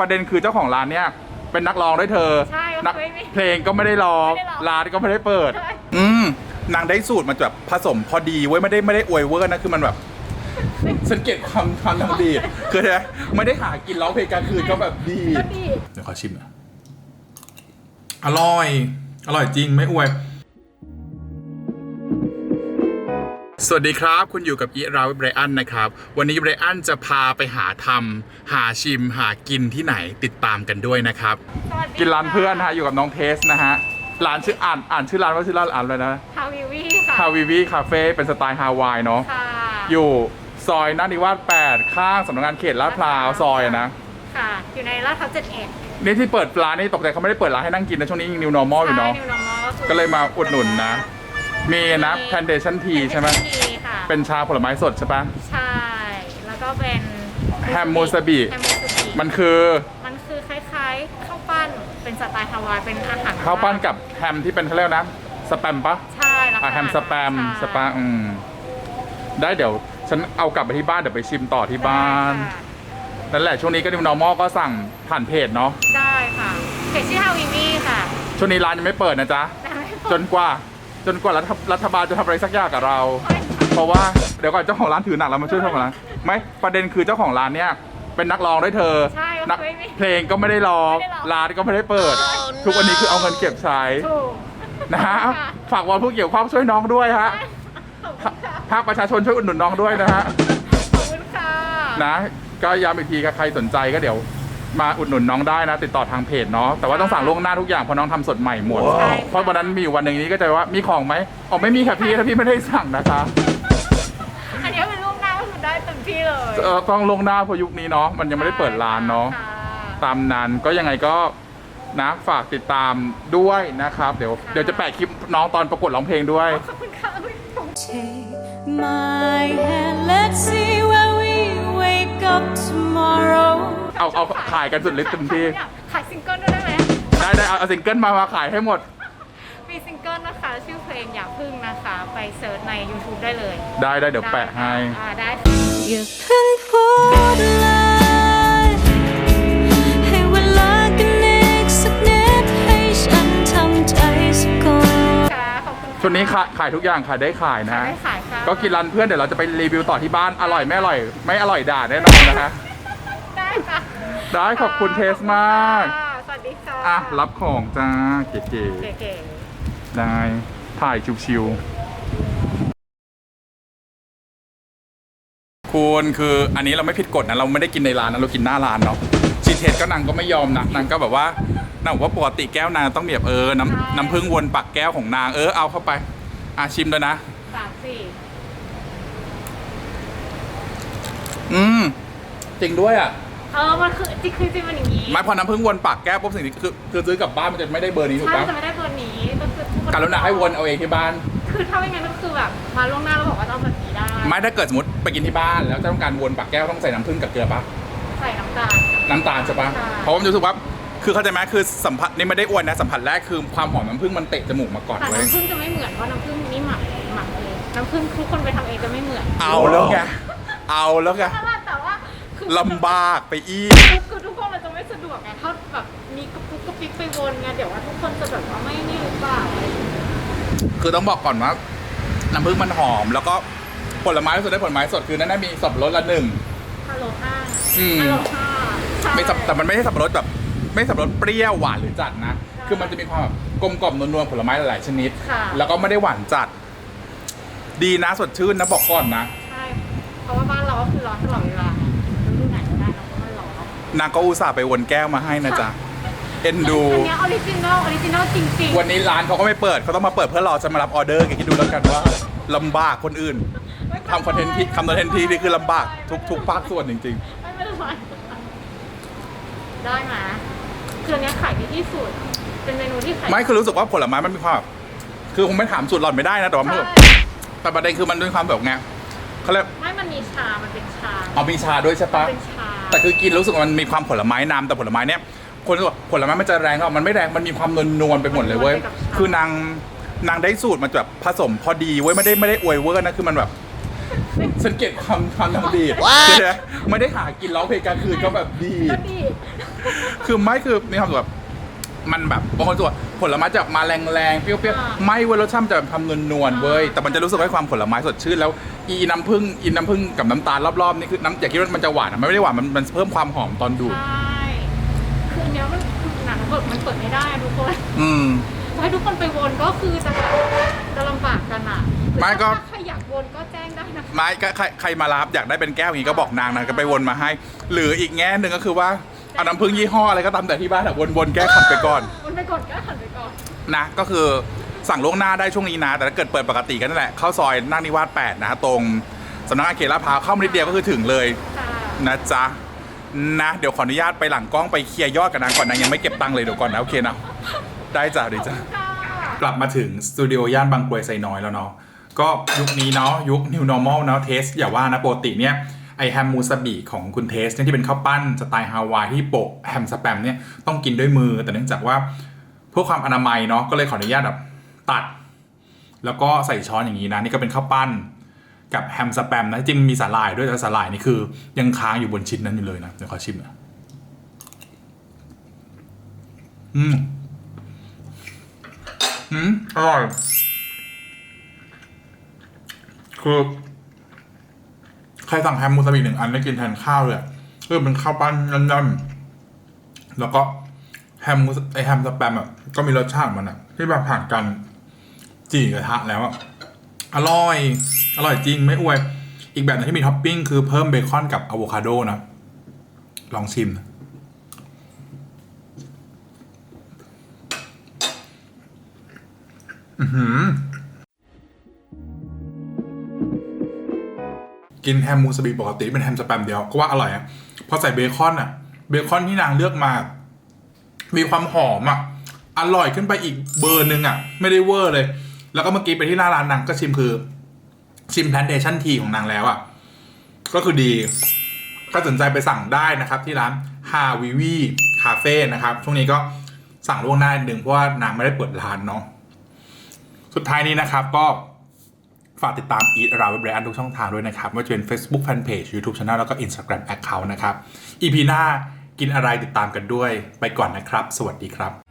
ประเด็นคือเจ้าของร้านเนี่ยเป็นนักร้องด้วยเธอ ใช่นักไม่มีเพลงก็ไม่ได้ร้อง ไม่ได้ร้องร้านก็ไม่ได้เปิด ใช่ อืมนางได้สูตรมาแบบผสมพอดีเว้ยไม่ได้ไม่ได้อวยเวอร์นะคือมันแบบ สังเกตความความทำดีคืออะไรไม่ได้หากินร้องเพลงกลางคืนก็แบบดีก็ดี เดี๋ยวขอชิมนะอร่อย อร่อยจริงไม่อวย สวัสดีครับ คุณอยู่กับอีราวิเบรอันนะครับ วันนี้เบรอันจะพาไปหาทำหาชิมหากินที่ไหนติดตามกันด้วยนะครับ สวัสดีกินร้านเพื่อนนะฮะอยู่กับน้องเทสนะฮะร้านชื่ออ่านอ่านชื่อร้านว่าชื่อร้านอ่านเลยนะฮาวิวีค่ะ ฮาวิวีคาเฟ่เป็นสไตล์ฮาวายเนาะค่ะ อยู่ซอยนานิวาส8 ข้างสำนักงานเขตลาดพร้าวซอยอะนะค่ะ อยู่ในลาดพร้าวเจ็ดเอ็ดนี่ที่เปิดร้านนี่ตกใจเขาไม่ได้เปิดร้านให้นั่งกินนะช่วงนี้ยัง new normal อยู่เนาะนิวนอร์มอลก็เลยมาอุดหนุนนะ มีนะ plantation tea ใช่ไหมทีค่ะเป็นชาผลไม้สดใช่ปะใช่ แล้วก็เป็นแฮมมูสบิแฮมมูสบิมันคือมันคือคล้ายๆข้าวปั้นเป็นสไตล์ฮาวายเป็นอาหารข้าวปั้นกับแฮมที่เป็นเขาเรียกนะสแปมปะใช่แล้วอะแฮมสแปมสปาอืมได้เดี๋ยวฉันเอากลับไปที่บ้านเดี๋ยวไปชิมต่อที่บ้านนั่นแหละช่วงนี้ก็ new normal ก็สั่งผ่านเพจเนาะได้ค่ะเพจชื่อฮาวิวีค่ะช่วงนี้ร้านยังไม่เปิดนะจ๊ะได้จนกว่า จนกว่ารัฐรัฐบาลจะทำอะไรสักอย่างกับเรา เพราะว่าเดี๋ยวก่อนเจ้าของร้านถือหนักเรามาช่วยเจ้าของร้านไม่ประเด็นคือเจ้าของร้านเนี่ยเป็นนักร้องด้วยเธอใช่นักไม่มีเพลงก็ไม่ได้ร้องไม่ได้ร้องร้านก็ไม่ได้เปิดทุกวันนี้คือเอาเงินเก็บใช้ถูก นะฮะค่ะ ฝากวอนผู้เกี่ยวข้องช่วยน้องด้วยฮะขอบคุณค่ะภาคประชาชนช่วยอุดหนุนน้องด้วยนะฮะ ขอบคุณค่ะ นะก็ย้ำอีกทีครับใครสนใจก็เดี๋ยว มาอุดหนุนน้องได้นะ ติดต่อทางเพจเนาะแต่ว่าต้องสั่งล่วงหน้าทุกอย่างเพราะน้องทำสดใหม่หมด ใช่เพราะวันนั้นมีอยู่วันหนึ่งนี้ก็จะว่ามีของไหมอ๋อไม่มีค่ะพี่ถ้าพี่ไม่ได้สั่งนะคะอันนี้เป็นลูกหน้าก็คือได้เต็มที่เลยเออต้องล่วงหน้าเพราะยุคนี้เนาะมันยังไม่ได้เปิดร้านเนาะ ค่ตามนั้นก็ยังไงก็นะฝากติดตามด้วยนะครับ เดี๋ยวเดี๋ยวจะแปะคลิปน้องตอนประกวดร้องเพลงด้วย ขอบคุณค่ะอุ๊ยผม Take my hand, let's see where we wake up tomorrow. เอาเอาขายกันสุดฤทธิ์เต็มที่ ขายซิงเกิลด้วยได้ไหมได้ได้เอาเอาซิงเกิลมามาขายให้หมด มีซิงเกิลนะคะ ชื่อเพลงอย่าพึ่งนะคะ ไปเซิร์ชใน YouTube ได้เลยได้ได้เดี๋ยวแปะให้ อ่าได้ค่ะอย่าเพิ่งพูดเลยให้เวลากันอีกสักนิดให้ฉันทำใจสักก่อน ค่ะขอบคุณค่ะช่วงนี้ขายขายทุกอย่างขายได้ขายนะ ได้ขายค่ะ ก็กินร้านเพื่อนเดี๋ยวเราจะไปรีวิวต่อที่บ้านอร่อยไม่อร่อย ไม่อร่อยด่าแน่นอนนะฮะได้ค่ะ ได้ขอบคุณเทสมากค่ะสวัสดีค่ะอะ รับของจ้า เก๋เก๋ๆได้ ถ่ายชิวๆคุณคืออันนี้เราไม่ผิดกฎนะ เราไม่ได้กินในร้านนะ เรากินหน้าร้านเนาะชีเทสก็นางก็ไม่ยอมนะนางก็แบบว่านางบอกว่าปกติแก้วนางต้องแบบเออน้ำน้ำผึ้งวนปักแก้วของนางเออเอาเข้าไป อะชิมเลยนะ ๆสามสี่อืม จริงด้วยอะ เออมันคือจริงคือจริงมันอย่างนี้ไม่พอน้ำผึ้งวนปากแก้วปุ๊บสิ่งที่คือคือซื้อกลับบ้านมันจะไม่ได้เบอร์นี้ถูกใช่ปะจะไม่ได้เบอร์นี้ก็คือทุกคนกรุณาให้วนเอาเองที่บ้าน คือถ้าไม่งั้นก็คือแบบมาล่วงหน้าแล้วบอกว่าต้องแบบนี้ได้ไม่ถ้าเกิดสมมติไปกินที่บ้าน แล้วจะต้องการวนปากแก้วต้องใส่น้ำผึ้งกับเกลือปะใส่น้ำตาล น้ำตาลใช่ปะใช่ เพราะผมรู้สึกว่าคือเข้าใจไหมคือสัมผัสนี่ไม่ได้อ้วนนะสัมผัสแรกคือความหอมน้ำผึ้งมันเตะจมูกมาก่อนแต่เว้ยน้ำผึ้งจะไม่เหมือนเพราะน้ำผึ้งนี่หมักหมักเองน้ำผึ้งทุกคนไปทำเองจะไม่เหมือนเอาแล้วไงเอาแล้วไงแต่ว่าแต่ว่าคือ ลำบากไปอีก คือทุกคนเราจะไม่สะดวกไงเขาแบบมีกระปุกกระปิกไปวนไงเดี๋ยวว่าทุกคนจะแบบว่าไม่นี่หรือเปล่าอะไรอย่างเงี้ยคือต้องบอกก่อนว่าน้ำผึ้งมันหอม แล้วก็ผลไม้สดได้ผลไม้สดคือนั่นนะมีสับปะรดละหนึ่งฮัลโหลห้าอืมฮัลโหลห้าใช่ ไม่สับแต่มันไม่ใช่สับปะรดแบบไม่สับปะรดเปรี้ยวหวานหรือจัดนะใช่คือมันจะมีความแบบกลมกล่อมนวลๆผลไม้หลายๆชนิด ค่ะ แล้วก็ไม่ได้หวานจัด ดีนะสดชื่นนะบอกก่อนนะ ใช่ เพราะว่าบ้านเราก็คือร้อนตลอดเวลาฤดูไหนก็ได้เราก็ไม่ร้อ นนางก็อุตส่าห์ไปวนแก้วมาให้นะจ๊ะ เอ็นดู อันเนี้ยออริจินอลออริจินอลจริงๆวันนี้ร้านเขาก็ไม่เปิดเขาต้องมาเปิดเพื่อรอจะมารับออเดอร์แกคิดดูแล้วกันว่าลำบากคนอื่นทำคอนเทนต์ที่ทำคอนเทนต์ที่นี่คือลำบากทุกทุกภาคส่วนจริง ไม่เป็นไรได้ไหมคืออันเนี้ยขายดีที่สุด เป็นเมนูที่ขายๆ ไม่คือรู้สึกว่าผลไม้มันมีความแบบคือคงไม่ถามสูตรหล่อนไม่ได้นะแต่ว่ามันใช่แต่ประเด็นคือมันด้วยความแบบไงเขาเรียกไม่มันมีชา มันเป็นชา เอามีชาด้วยใช่ปะ เป็นชา แต่คือกินรู้สึกว่ามันมีความผลไม้นำแต่ผลไม้เนี้ยคนรู้สึกว่าผลไม้มันจะแรงก็มันไม่แรงมันมีความนวลนวลๆไปหมดเลยเว้ยมันนวลไปกับชาคือนางนางได้สูตรมาแบบผสมพอดีเว้ยไม่ได้ไม่ได้อวยเวอร์นะคือมันแบบ สังเกตความความทำดีคืออะไรไม่ได้หากินร้องเพลงกลางคืนก็แบบดี ก็ดี คือไม่คือมีความรู้สึกแบบ มันแบบบางคนรู้สึกว่าผลไม้จะมาแรงๆเปรี้ยวๆไม่เว้ยรสชาติมันจะทำนวลๆเว้ยแต่มันจะรู้สึกให้ความผลไม้สดชื่นแล้วอีน้ำผึ้งอีน้ำผึ้งกับน้ำตาลรอบๆนี่คือน้ำอย่าคิดว่ามันจะหวานนะมันไม่ได้หวานมันมันเพิ่มความหอมตอนดูดใช่คืออันเนี้ยมันหนังเปิดมันเปิดไม่ได้อะทุกคน อืมจะให้ทุกคนไปวนก็คือจะแบบจะลำบากกันอะหรือไม่ก็ ถ้าใครอยากวนก็แจ้งได้นะคะ ไม่ก็ใครใครมารับอยากได้เป็นแก้วอย่างนี้ก็บอกนางนะก็ไปวนมาให้ หรืออีกแง่หนึ่งก็คือว่า เอาน้ำผึ้งยี่ห้ออะไรก็ตามแต่ที่บ้านอะวนๆแก้ขัดไปก่อนวนไปก่อนก็หันไปก่อนนะ ก็คือสั่งล่วงหน้าได้ช่วงนี้นะ แต่ถ้าเกิดเปิดปกติก็นั่นแหละเข้าซอยนาคนิวาส8นะฮะตรงสำนักงานเขตลาดพร้าวเข้ามานิดเดียวก็คือถึงเลยค่ะนะจ๊ะนะ เดี๋ยวขออนุญาตไปหลังกล้องไปเคลียร์ยอดกับนางก่อนนางยังไม่เก็บตังค์เลยเดี๋ยวก่อนนะโอเคนะได้จ้ะเดี๋ยวจ้ะ ค่ะกลับมาถึงสตูดิโอย่านบางกรวยไซน้อยแล้วเนาะก็ยุคนี้เนาะยุค new normal เนาะเทส อย่าว่านะปกติเนี่ย ไอแฮมมูสบิของคุณเทสเนี่ยที่เป็นข้าวปั้นสไตล์ฮาวายที่โปะแฮมสแปมเนี่ยต้องกินด้วยมือ แต่เนื่องจากว่าเพื่อความอนามัยเนาะก็เลยขออนุญาตแบบตัด แล้วก็ใส่ช้อนอย่างนี้นะนี่ก็เป็นข้าวปั้นกับแฮมสแปมนะจริงมีสาหร่ายด้วยแต่สาหร่ายนี่คือ ยังค้างอยู่บนชิ้นนั้นอยู่เลยนะเดี๋ยวขอชิมนะอืมอืมอร่อยคือ ครสั่งแฮมมูสบิหนึ่งอันได้กินแทนข้าวเลยคือเป็นข้าวปั้นย่อนๆแล้วก็แฮมมูสไอแฮมสแปมอะก็มีรสชาติมันอะ ที่แบบผ่านการจี่กระทะแล้วอะอร่อย อร่อยจริงไม่อวย อีกแบบหนึงที่มีท็อปปิ้งคือเพิ่มเบคอนกับอะโวคาโดนะ ลองชิมนะอือหือ กินแฮมมูสบีปกติเป็นแฮมสแปมเดียวก็ว่าอร่อยอะพอใส่เบคอนอะเบคอนที่นางเลือกมา มีความหอมอะอร่อยขึ้นไปอีกเบอร์หนึ่งอะไม่ได้เวอร์เลย แล้วก็เมื่อกี้ไปที่หน้าร้านนางก็ชิมคือชิมแพนเทชันทีของนางแล้วอะก็คือดี ก็สนใจไปสั่งได้นะครับ ที่ร้านฮาวิวีคาเฟ่นะครับช่วงนี้ก็สั่งล่วงหน้านิดนึงเพราะว่านางไม่ได้เปิดร้านเนาะสุดท้ายนี้นะครับก็ ฝากติดตาม Eat Around Web ทุกช่องทางด้วยนะครับไม่ว่าจะเป็น Facebook Fanpage YouTube Channel แล้วก็ Instagram Account นะครับ EP หน้ากินอะไรติดตามกันด้วย ไปก่อนนะครับ สวัสดีครับ